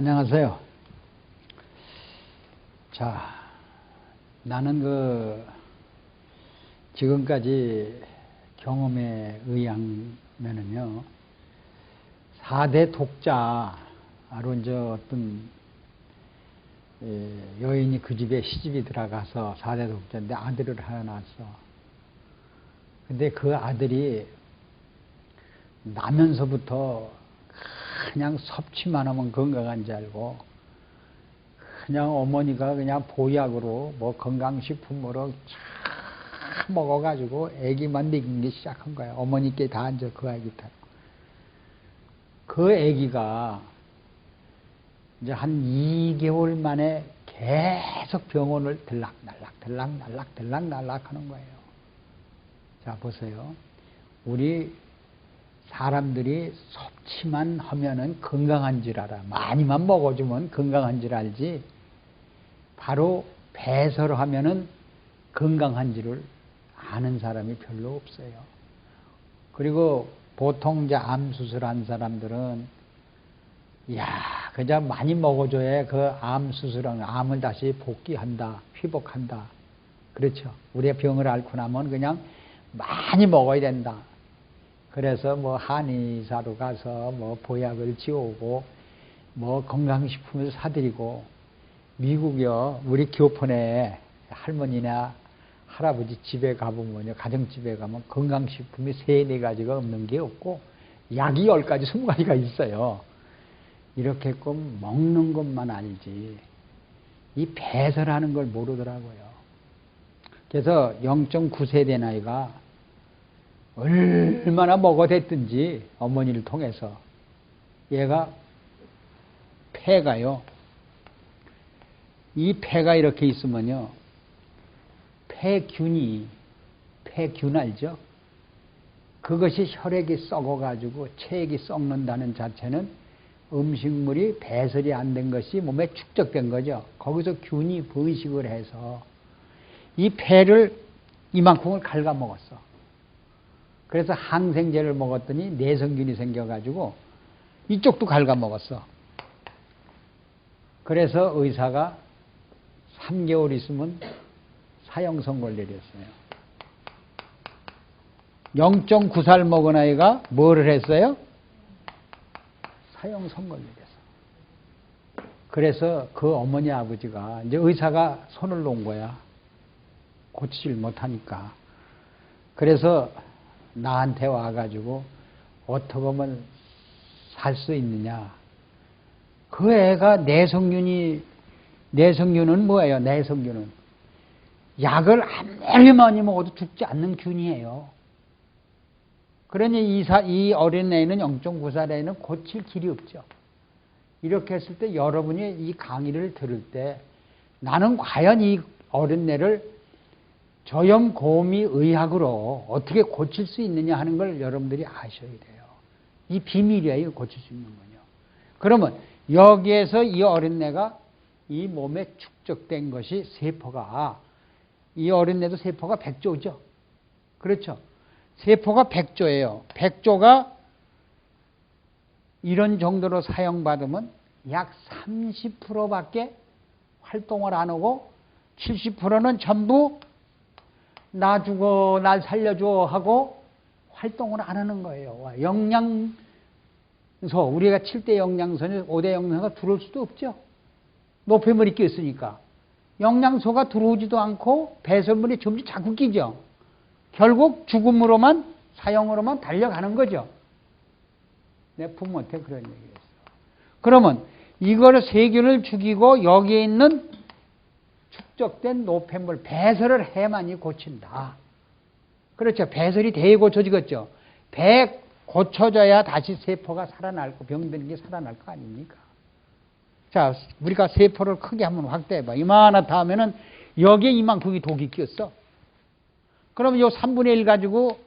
안녕하세요. 자, 나는 그 지금까지 경험에 의하면은요, 4대 독자로 이제 어떤 예, 여인이 그 집에 시집이 들어가서 4대 독자인데 아들을 하나 낳았어. 근데 그 아들이 나면서부터 그냥 섭취만 하면 건강한 줄 알고 그냥 어머니가 그냥 보약으로 뭐 건강식품으로 쫙 먹어가지고 애기만 먹이기 시작한 거야. 어머니께 다 앉아 그 아기 타고. 그 애기가 이제 한 2개월 만에 계속 병원을 들락날락, 들락날락, 들락날락 하는 거예요. 자, 보세요. 우리 사람들이 섭취만 하면은 건강한 줄 알아. 많이만 먹어주면 건강한 줄 알지. 바로 배설을 하면은 건강한 줄을 아는 사람이 별로 없어요. 그리고 보통 이제 암 수술한 사람들은 야, 그냥 많이 먹어줘야 그 암 수술한 암을 다시 복귀한다, 회복한다. 그렇죠. 우리가 병을 앓고 나면 그냥 많이 먹어야 된다. 그래서 뭐 한의사로 가서 뭐 보약을 지오고 뭐 건강식품을 사드리고 미국요 우리 교폰에 할머니나 할아버지 집에 가보면요 가정집에 가면 건강식품이 세네 가지가 없는 게 없고 약이 열 가지 스무 가지가 있어요. 이렇게 끔 먹는 것만 알지 이 배설하는 걸 모르더라고요. 그래서 0.9세대 나이가 얼마나 먹어댔든지 어머니를 통해서 얘가 폐가요. 이 폐가 이렇게 있으면요. 폐균이 폐균 알죠? 그것이 혈액이 썩어가지고 체액이 썩는다는 자체는 음식물이 배설이 안 된 것이 몸에 축적된 거죠. 거기서 균이 번식을 해서 이 폐를 이만큼을 갉아먹었어. 그래서 항생제를 먹었더니 내성균이 생겨가지고 이쪽도 갉아먹었어. 그래서 의사가 3개월 있으면 사형 선고를 내렸어요. 0.9살 먹은 아이가 뭐를 했어요? 사형 선고를 내렸어. 그래서 그 어머니 아버지가 이제 의사가 손을 놓은 거야. 고치질 못하니까. 그래서 나한테 와가지고 어떻게 하면 살 수 있느냐. 그 애가 내성균이, 내성균은 뭐예요? 내성균은. 약을 아무리 많이 먹어도 죽지 않는 균이에요. 그러니 이, 사, 이 어린애는 0.9살에는 고칠 길이 없죠. 이렇게 했을 때 여러분이 이 강의를 들을 때 나는 과연 이 어린애를 저염고미 의학으로 어떻게 고칠 수 있느냐 하는 걸 여러분들이 아셔야 돼요. 이 비밀이에요, 고칠 수 있는 건요. 그러면 여기에서 이 어린애가 이 몸에 축적된 것이 세포가 이 어린애도 세포가 100조죠. 그렇죠. 세포가 100조예요. 100조가 이런 정도로 사용받으면 약 30%밖에 활동을 안 하고 70%는 전부 나 죽어, 날 살려줘 하고 활동을 안 하는 거예요. 영양소, 우리가 7대 영양소는 5대 영양소가 들어올 수도 없죠. 노폐물이 끼었으니까. 영양소가 들어오지도 않고 배설물이 점점 자꾸 끼죠. 결국 죽음으로만, 사형으로만 달려가는 거죠. 내 부모한테 그런 얘기 했어. 그러면 이거를 세균을 죽이고 여기에 있는 축적된 노폐물 배설을 해만이 고친다. 그렇죠. 배설이 돼 고쳐지겠죠. 배 고쳐져야 다시 세포가 살아날고 병드는 게 살아날 거 아닙니까? 자, 우리가 세포를 크게 한번 확대해봐. 이만하다 하면은 여기에 이만큼이 독이 끼었어. 그러면 요 3분의 1 가지고,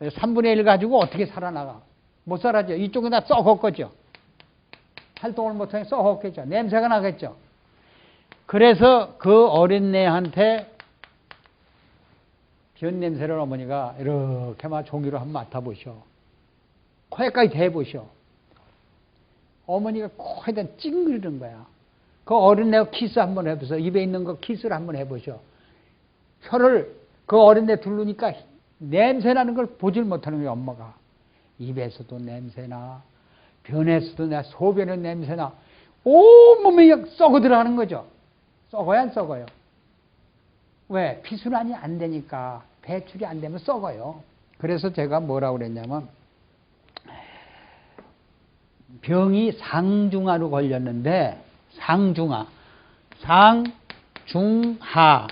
3분의 1 가지고 어떻게 살아나가? 못 살아죠. 이쪽에다 썩었겠죠. 활동을 못하니 썩었겠죠. 냄새가 나겠죠. 그래서 그 어린애한테 변 냄새를 어머니가 이렇게 막 종이로 한번 맡아보셔. 코에까지 대보셔. 어머니가 코에다 찡그리는 거야. 그 어린애 키스 한번 해보세요. 입에 있는 거 키스를 한번 해보셔. 혀를 그 어린애 두르니까 냄새 나는 걸 보질 못하는 거야, 엄마가. 입에서도 냄새나, 변에서도 나, 소변에 냄새나, 온몸에 그냥 썩어 들어가는 거죠. 썩어야 안 썩어요? 왜? 피순환이 안 되니까, 배출이 안 되면 썩어요. 그래서 제가 뭐라고 그랬냐면, 병이 상중하로 걸렸는데, 상중하, 상중하.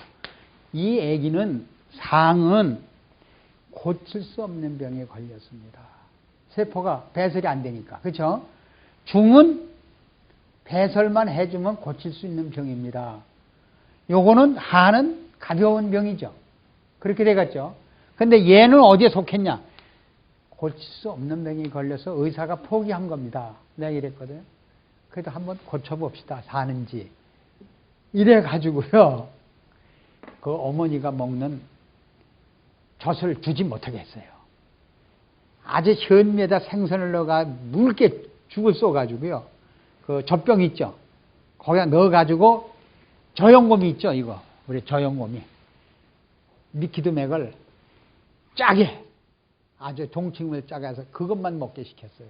이 아기는 상은 고칠 수 없는 병에 걸렸습니다. 세포가 배설이 안 되니까. 그렇죠? 중은 배설만 해주면 고칠 수 있는 병입니다. 요거는 하는 가벼운 병이죠. 그렇게 돼갔죠. 근데 얘는 어디에 속했냐? 고칠 수 없는 병이 걸려서 의사가 포기한 겁니다. 내가 이랬거든. 그래도 한번 고쳐봅시다. 사는지. 이래가지고요. 그 어머니가 먹는 젖을 주지 못하게 했어요. 아주 현미에다 생선을 넣어가 묽게 죽을 쏘가지고요. 그 젖병 있죠? 거기다 넣어가지고 저염곰이 있죠, 이거. 우리 저염곰이. 미키드맥을 짜게, 아주 동칭을 짜게 해서 그것만 먹게 시켰어요.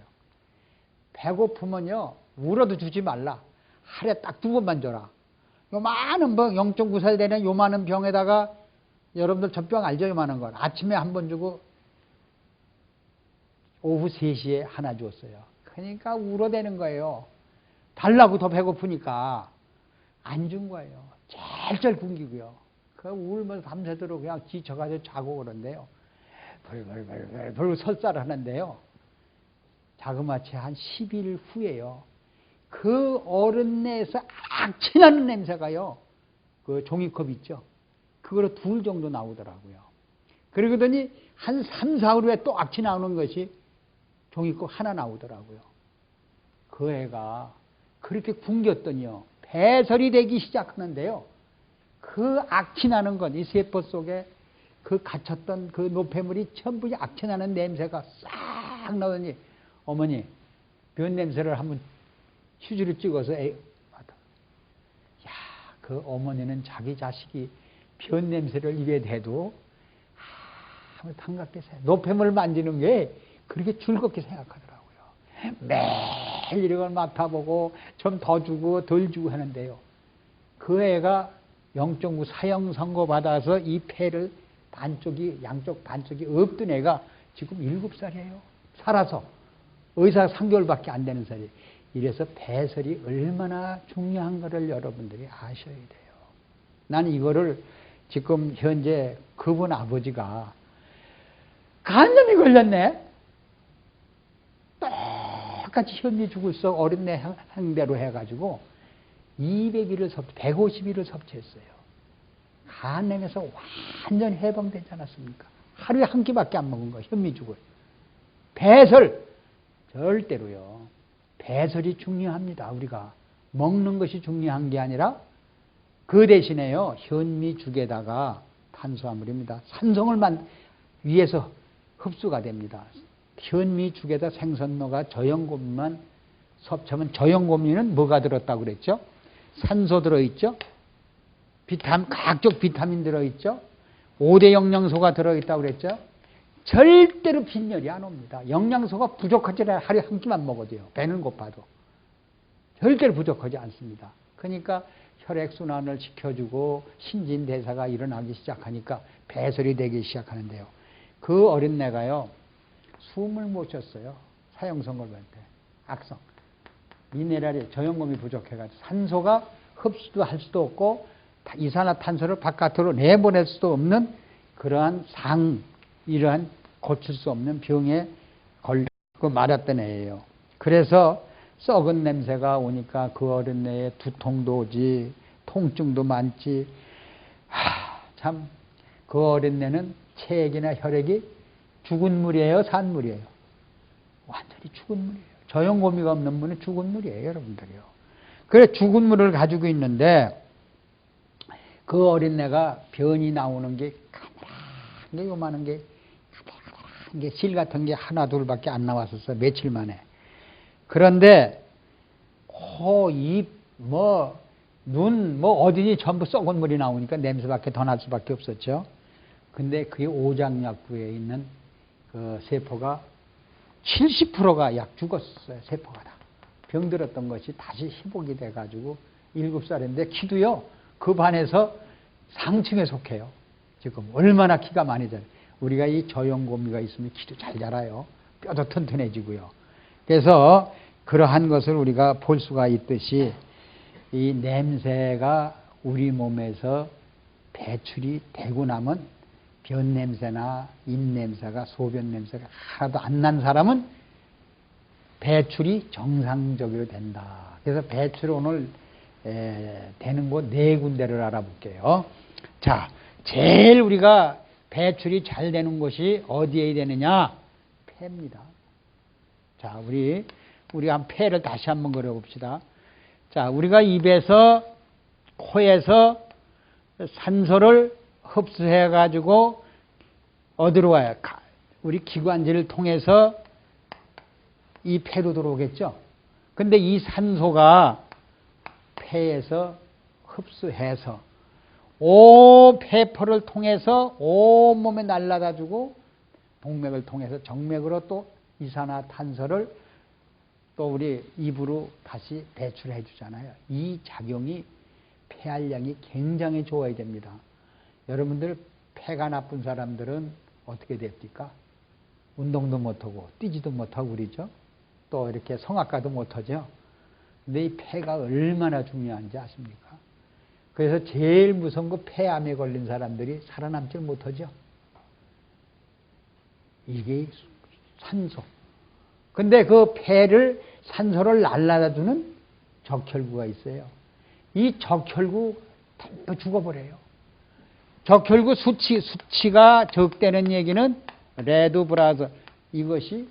배고프면요, 울어도 주지 말라. 하루에 딱 두 번만 줘라. 요만한 병, 0.9살 되는 요만한 병에다가 여러분들 젖병 알죠? 요만한 건. 아침에 한 번 주고 오후 3시에 하나 줬어요. 그러니까 울어대는 거예요. 달라고 더 배고프니까 안 준 거예요. 짤짤 굶기고요. 그 울면서 밤새도록 그냥 지쳐가지고 자고 그런데요. 벌벌벌벌 설사를 하는데요. 자그마치 한 10일 후에요. 그 어른내에서 악취나는 냄새가요. 그 종이컵 있죠. 그거로 둘 정도 나오더라고요. 그러더니 한 3, 4일 후에 또 악취 나오는 것이 종이컵 하나 나오더라고요. 그 애가 그렇게 굶겼더니요. 배설이 되기 시작하는데요. 그 악취 나는 건 이 세포 속에 그 갇혔던 그 노폐물이 전부 악취 나는 냄새가 싹 나더니 어머니 변 냄새를 한번 휴지를 찍어서 애, 맡아. 야, 그 어머니는 자기 자식이 변 냄새를 입에 대도 아무 반갑게 생각. 노폐물 만지는 게 그렇게 즐겁게 생각하더라고요. 매일 이런 걸 맡아보고 좀 더 주고 덜 주고 하는데요. 그 애가 0.9 사형 선고 받아서 이 폐를 반쪽이 양쪽 반쪽이 없던 애가 지금 7살이에요. 살아서 의사 3개월밖에 안 되는 살이. 이래서 배설이 얼마나 중요한 것을 여러분들이 아셔야 돼요. 나는 이거를 지금 현재 그분 아버지가 간염이 걸렸네. 똑같이 현미 죽을 수 어린애 상대로 해가지고 200일을 섭, 150일을 섭취했어요. 간염에서 완전 해방되지 않았습니까? 하루에 한 끼밖에 안 먹은 거 현미죽을. 배설 절대로요. 배설이 중요합니다. 우리가 먹는 것이 중요한 게 아니라 그 대신에요 현미죽에다가 탄수화물입니다. 산성을 만 위에서 흡수가 됩니다. 현미죽에다 생선노가 저염고미만 섭취하면 저염고미는 뭐가 들었다고 그랬죠? 산소 들어있죠? 비타민, 각종 비타민 들어있죠? 5대 영양소가 들어있다고 그랬죠? 절대로 빈혈이 안 옵니다. 영양소가 부족하지 않아요. 하루에 한 끼만 먹어도요. 배는 고파도. 절대로 부족하지 않습니다. 그러니까 혈액순환을 시켜주고 신진대사가 일어나기 시작하니까 배설이 되기 시작하는데요. 그 어린애가요. 숨을 못 쉬었어요. 때. 악성. 미네랄이 저염금이 부족해가지고 산소가 흡수도 할 수도 없고 이산화탄소를 바깥으로 내보낼 수도 없는 그러한 상 이러한 고칠 수 없는 병에 걸리고 말았던 애예요. 그래서 썩은 냄새가 오니까 그 어린애에 두통도 오지, 통증도 많지. 하, 참, 그 어린애는 체액이나 혈액이 죽은 물이에요, 산 물이에요? 완전히 죽은 물이에요. 저염고미가 없는 분은 죽은 물이에요, 여러분들이요. 그래, 죽은 물을 가지고 있는데, 그 어린애가 변이 나오는 게 가늘한 게 요만한 게 이게 실 같은 게 하나 둘밖에 안 나왔었어 며칠 만에. 그런데 코, 입, 뭐, 눈, 뭐 어디니 전부 썩은 물이 나오니까 냄새밖에 더 날 수밖에 없었죠. 근데 그게 오장약부에 있는 그 세포가 70%가 약 죽었어요. 세포가 다. 병들었던 것이 다시 회복이 돼가지고 7살인데 키도요. 그 반에서 상층에 속해요. 지금 얼마나 키가 많이 자요. 우리가 이 저염고미가 있으면 키도 잘 자라요. 뼈도 튼튼해지고요. 그래서 그러한 것을 우리가 볼 수가 있듯이 이 냄새가 우리 몸에서 배출이 되고 나면 변 냄새나 입 냄새가 소변 냄새가 하나도 안 난 사람은 배출이 정상적으로 된다. 그래서 배출 오늘 에, 되는 곳 네 군데를 알아볼게요. 자, 제일 우리가 배출이 잘 되는 곳이 어디에 되느냐? 폐입니다. 자, 우리 우리 한 폐를 다시 한번 그려봅시다. 자, 우리가 입에서 코에서 산소를 흡수해 가지고 어디로 와요? 우리 기관지를 통해서 이 폐로 들어오겠죠. 근데 이 산소가 폐에서 흡수해서 오 폐포를 통해서 온 몸에 날라다 주고 동맥을 통해서 정맥으로 또 이산화탄소를 또 우리 입으로 다시 배출해 주잖아요. 이 작용이 폐활량이 굉장히 좋아야 됩니다. 여러분들 폐가 나쁜 사람들은 어떻게 됩니까? 운동도 못하고 뛰지도 못하고 그러죠. 또 이렇게 성악가도 못하죠. 근데 이 폐가 얼마나 중요한지 아십니까? 그래서 제일 무서운 거 폐암에 걸린 사람들이 살아남질 못하죠. 이게 산소. 근데 그 폐를 산소를 날라다주는 적혈구가 있어요. 이 적혈구 전부 죽어버려요. 적혈구 수치, 수치가 적되는 얘기는 레드 브라드 이것이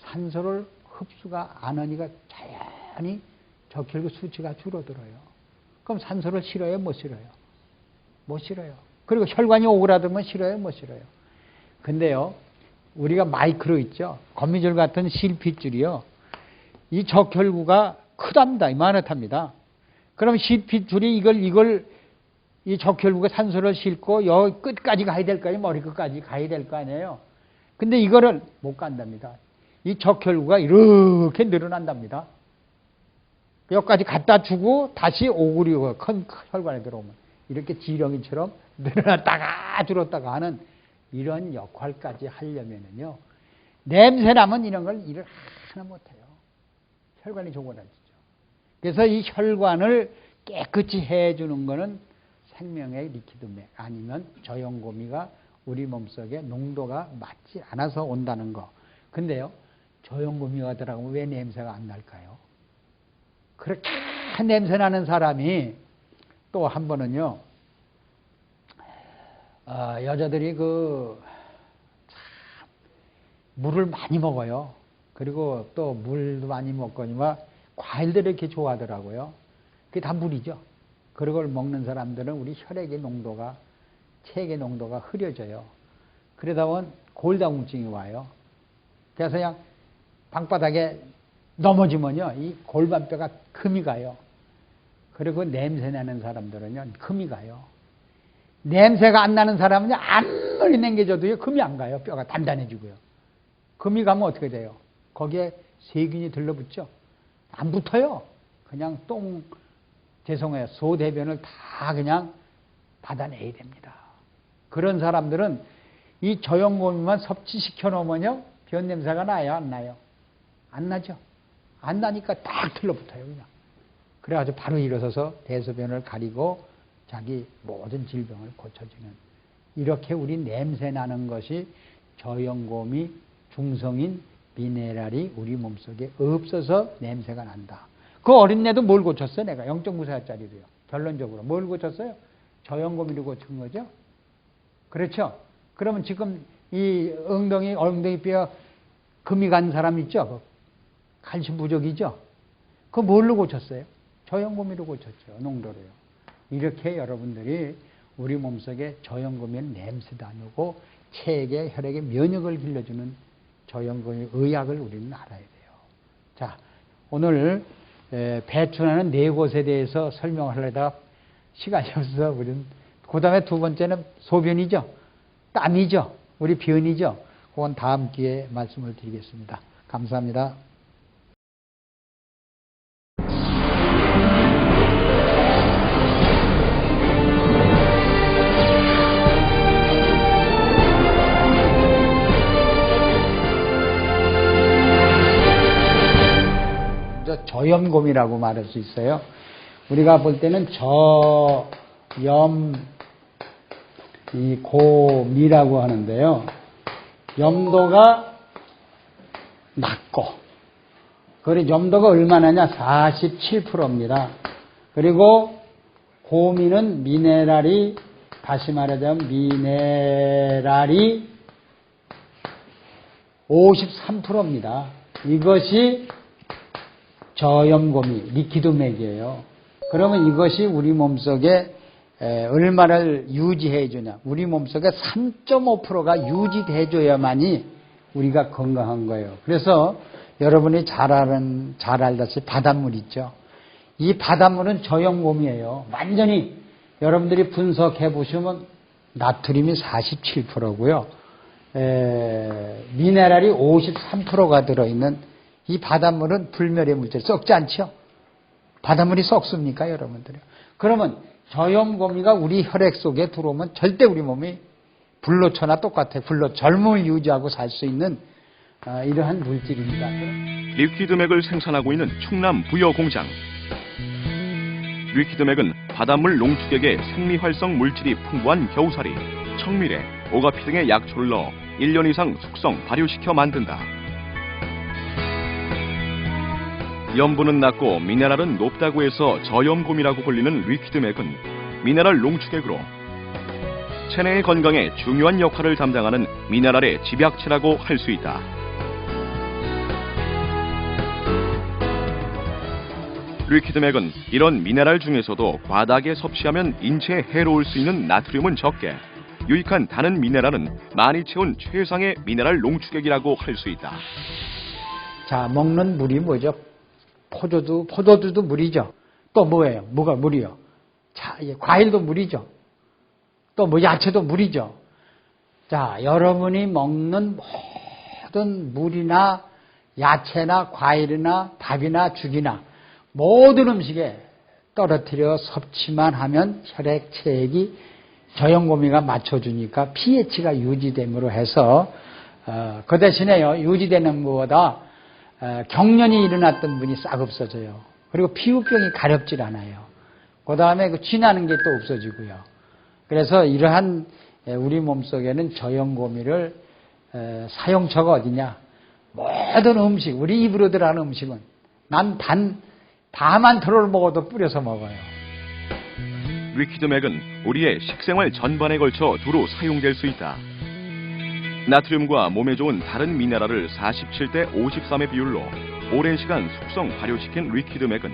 산소를 흡수가 안 하니까 자연히 적혈구 수치가 줄어들어요. 그럼 산소를 싫어요? 못 싫어요? 못 싫어요. 그리고 혈관이 오그라들면 싫어요? 못 싫어요? 근데요, 우리가 마이크로 있죠? 거미줄 같은 실핏줄이요. 이 적혈구가 크답니다. 이만하답니다. 그럼 실핏줄이 이걸, 이걸 이 적혈구가 산소를 싣고 여기 끝까지 가야 될 거 아니에요? 머리 끝까지 가야 될 거 아니에요? 근데 이거를 못 간답니다. 이 적혈구가 이렇게 늘어난답니다. 여기까지 갖다 주고 다시 오구리고 큰 혈관에 들어오면 이렇게 지렁이처럼 늘어났다가 줄었다가 하는 이런 역할까지 하려면은요. 냄새 나면 이런 걸 일을 하나 못해요. 혈관이 조그라지죠. 그래서 이 혈관을 깨끗이 해주는 거는 생명의 리퀴드맥 아니면 저염고미가 우리 몸속에 농도가 맞지 않아서 온다는 거. 근데요, 저염고미가 들어가면 왜 냄새가 안 날까요? 그렇게 냄새 나는 사람이 또 한 번은요, 어, 여자들이 그, 참, 물을 많이 먹어요. 그리고 또 물도 많이 먹거니와 과일들을 이렇게 좋아하더라고요. 그게 다 물이죠. 그걸 먹는 사람들은 우리 혈액의 농도가 체액의 농도가 흐려져요. 그러다 보면 골다공증이 와요. 그래서 그냥 방바닥에 넘어지면요, 이 골반뼈가 금이 가요. 그리고 냄새 나는 사람들은요, 금이 가요. 냄새가 안 나는 사람은요, 아무리 냉겨줘도요, 금이 안 가요. 뼈가 단단해지고요. 금이 가면 어떻게 돼요? 거기에 세균이 들러붙죠? 안 붙어요. 그냥 똥, 죄송해요. 소대변을 다 그냥 받아내야 됩니다. 그런 사람들은 이 저염고미만 섭취시켜 놓으면요. 변 냄새가 나요? 안 나요? 안 나죠? 안 나니까 딱 들러붙어요. 그냥. 그래가지고 바로 일어서서 대소변을 가리고 자기 모든 질병을 고쳐주는 이렇게 우리 냄새 나는 것이 저염고미 중성인 미네랄이 우리 몸속에 없어서 냄새가 난다. 그 어린애도 뭘 고쳤어요? 내가 0.9살짜리도요. 결론적으로 뭘 고쳤어요? 저연고미를 고친 거죠. 그렇죠? 그러면 지금 이 엉덩이 엉덩이 뼈 금이 간 사람 있죠? 그 칼슘 부족이죠? 그 뭘로 고쳤어요? 저연고미로 고쳤죠. 농도로요. 이렇게 여러분들이 우리 몸속에 저연고미는 냄새도 아니고 체액에 혈액에 면역을 길러주는 저연고미 의학을 우리는 알아야 돼요. 자, 오늘 에, 배출하는 네 곳에 대해서 설명하려다가 시간이 없어서 우리는 그 다음에 두 번째는 소변이죠. 땀이죠. 우리 변이죠. 그건 다음 기회에 말씀을 드리겠습니다. 감사합니다. 저 저염곰이라고 말할 수 있어요. 우리가 볼 때는 저염 이 고미라고 하는데요. 염도가 낮고 그리고 염도가 얼마나냐? 47%입니다. 그리고 고미는 미네랄이 다시 말하자면 미네랄이 53%입니다. 이것이 저염고미, 리퀴드맥이에요. 그러면 이것이 우리 몸속에 에, 얼마를 유지해 주냐. 우리 몸속에 3.5%가 유지돼 줘야만이 우리가 건강한 거예요. 그래서 여러분이 잘 아는, 잘 알다시피 바닷물 있죠. 이 바닷물은 저염곰이에요. 완전히 여러분들이 분석해 보시면 나트륨이 47%고요. 미네랄이 53%가 들어있는 이 바닷물은 불멸의 물질 썩지 않죠? 바닷물이 썩습니까, 여러분들요? 그러면 저염고미가 우리 혈액 속에 들어오면 절대 우리 몸이 불로초나 똑같아. 불로 젊음을 유지하고 살 수 있는 아, 이러한 물질입니다. 리퀴드맥을 생산하고 있는 충남 부여 공장. 리퀴드맥은 바닷물 농축액에 생리활성 물질이 풍부한 겨우살이, 청미래, 오가피 등의 약초를 넣어 1년 이상 숙성, 발효시켜 만든다. 염분은 낮고 미네랄은 높다고 해서 저염곰이라고 불리는 리퀴드 맥은 미네랄 농축액으로 체내의 건강에 중요한 역할을 담당하는 미네랄의 집약체라고 할 수 있다. 리퀴드맥은 이런 미네랄 중에서도 과다하게 섭취하면 인체에 해로울 수 있는 나트륨은 적게 유익한 다른 미네랄은 많이 채운 최상의 미네랄 농축액이라고 할 수 있다. 자, 먹는 물이 뭐죠? 포도도, 포도주도 물이죠. 또 뭐예요? 뭐가 물이요? 자, 예, 과일도 물이죠. 또 뭐 야채도 물이죠. 자, 여러분이 먹는 모든 물이나 야채나 과일이나 밥이나 죽이나 모든 음식에 떨어뜨려 섭취만 하면 혈액 체액이 저염고미가 맞춰주니까 pH가 유지됨으로 해서 어, 그 대신에요 유지되는 것보다 어, 경련이 일어났던 분이 싹 없어져요. 그리고 피부병이 가렵질 않아요. 그 다음에 그 쥐나는 게 또 없어지고요. 그래서 이러한 에, 우리 몸속에는 저염고미를 에, 사용처가 어디냐? 모든 음식, 우리 입으로 들어가는 음식은 난 단, 다만 털을 먹어도 뿌려서 먹어요. 리퀴드맥은 우리의 식생활 전반에 걸쳐 두루 사용될 수 있다. 나트륨과 몸에 좋은 다른 미네랄을 47대 53의 비율로 오랜 시간 숙성 발효시킨 리퀴드 맥은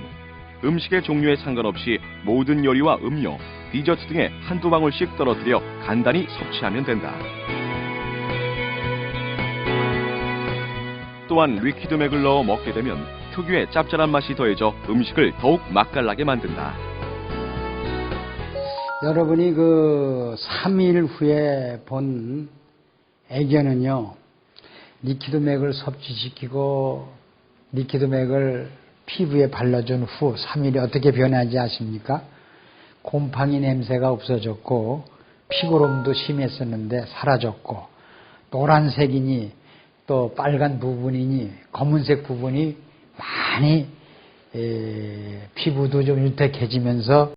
음식의 종류에 상관없이 모든 요리와 음료, 디저트 등에 한두 방울씩 떨어뜨려 간단히 섭취하면 된다. 또한 리퀴드 맥을 넣어 먹게 되면 특유의 짭짤한 맛이 더해져 음식을 더욱 맛깔나게 만든다. 여러분이 그 3일 후에 본 애견은요, 리퀴드맥을 섭취시키고 리퀴드맥을 피부에 발라준 후 3일이 어떻게 변하지 아십니까? 곰팡이 냄새가 없어졌고 피고름도 심했었는데 사라졌고 노란색이니 또 빨간 부분이니 검은색 부분이 많이 에, 피부도 좀 윤택해지면서